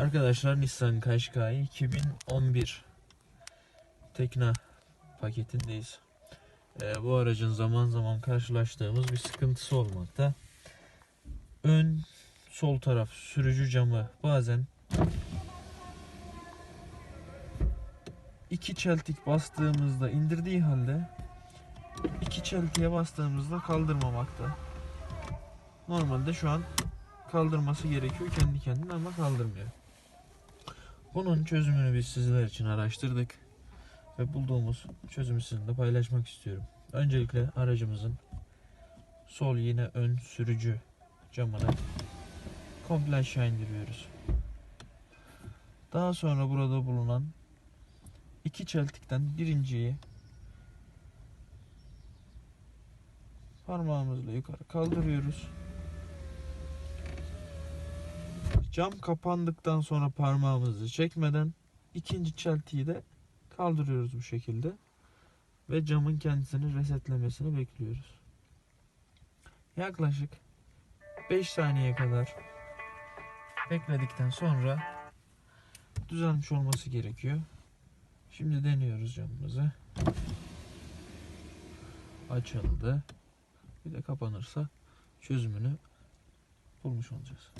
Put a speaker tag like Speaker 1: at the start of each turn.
Speaker 1: Arkadaşlar Nissan Qashqai 2011 Tekna paketindeyiz. Ee, bu aracın zaman zaman karşılaştığımız bir sıkıntısı olmakta. Ön sol taraf sürücü camı bazen iki çeltik bastığımızda indirdiği halde iki çeltiğe bastığımızda kaldırmamakta. Normalde şu an kaldırması gerekiyor kendi kendine ama kaldırmıyor. Bunun çözümünü biz sizler için araştırdık ve bulduğumuz çözümü sizinle paylaşmak istiyorum. Öncelikle aracımızın sol yine ön sürücü camını komple aşağı indiriyoruz. Daha sonra burada bulunan iki çeltikten birinciyi parmağımızla yukarı kaldırıyoruz. Cam kapandıktan sonra parmağımızı çekmeden ikinci çeltiyi de kaldırıyoruz bu şekilde. Ve camın kendisini resetlemesini bekliyoruz. Yaklaşık 5 saniye kadar bekledikten sonra düzelmiş olması gerekiyor. Şimdi deniyoruz camımızı. Açıldı. Bir de kapanırsa çözümünü bulmuş olacağız.